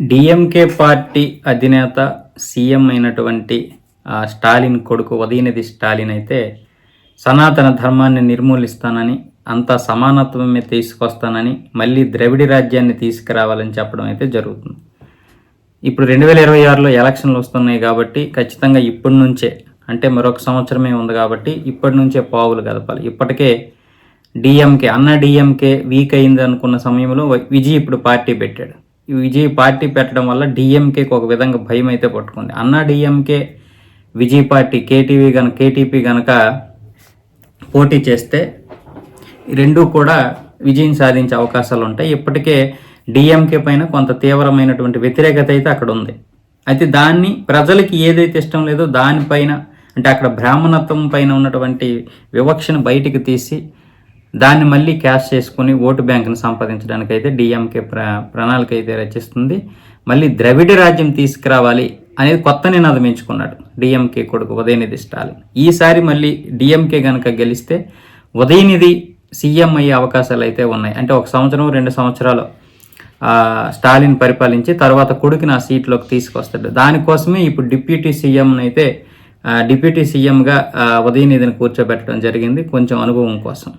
DMK party అధినేత CM అయినటువంటి ఆ, స్టాలిన్ కొడుకు ఉదయనిధి స్టాలిన్ అయితే సనాతన ధర్మాన్ని నిర్మూలిస్తానని అంత సమానత్వమే తీసుకొస్తానని మళ్ళీ ద్రవిడ రాజ్యాన్ని తీసుకురావాలని చెప్పడం అయితే జరుగుతుంది. ఇప్పుడు రెండు వేల ఇరవై ఆరులో ఎలక్షన్లు వస్తున్నాయి కాబట్టి ఖచ్చితంగా ఇప్పటి నుంచే అంటే మరొక సంవత్సరమే ఉంది కాబట్టి ఇప్పటి నుంచే పావులు కదపాలి. ఇప్పటికే డిఎంకే అన్న డిఎంకే వీక్ అయింది అనుకున్న సమయంలో విజయ్ ఇప్పుడు పార్టీ పెట్టాడు. విజయ్ పార్టీ పెట్టడం వల్ల డిఎంకేకి ఒక విధంగా భయం అయితే పట్టుకుంది. అన్నా డిఎంకే విజయ్ పార్టీ కేటీవీ కనుక కేటీపీ కనుక పోటీ చేస్తే రెండూ కూడా విజయం సాధించే అవకాశాలు ఉంటాయి. ఇప్పటికే డిఎంకే పైన కొంత తీవ్రమైనటువంటి వ్యతిరేకత అయితే అక్కడ ఉంది. అయితే దాన్ని ప్రజలకి ఏదైతే ఇష్టం లేదో దానిపైన అంటే అక్కడ బ్రాహ్మణత్వం పైన ఉన్నటువంటి వివక్షను బయటికి తీసి దాన్ని మళ్ళీ క్యాష్ చేసుకుని ఓటు బ్యాంకును సంపాదించడానికి అయితే డిఎంకే ప్ర ప్రణాళిక అయితే రచిస్తుంది. మళ్ళీ ద్రవిడ రాజ్యం తీసుకురావాలి అనేది కొత్త నినాదం ఎంచుకున్నాడు డిఎంకే కొడుకు ఉదయనిధి స్టాలిన్. ఈసారి మళ్ళీ డిఎంకే కనుక గెలిస్తే ఉదయనిధి సీఎం అయ్యే అవకాశాలు అయితే ఉన్నాయి. అంటే ఒక సంవత్సరం రెండు సంవత్సరాలు స్టాలిన్ పరిపాలించి తర్వాత కొడుకుని ఆ సీట్లోకి తీసుకొస్తాడు. దానికోసమే ఇప్పుడు డిప్యూటీ సీఎంని అయితే డిప్యూటీ సీఎంగా ఉదయనిధిని కూర్చోబెట్టడం జరిగింది. కొంచెం అనుభవం కోసం.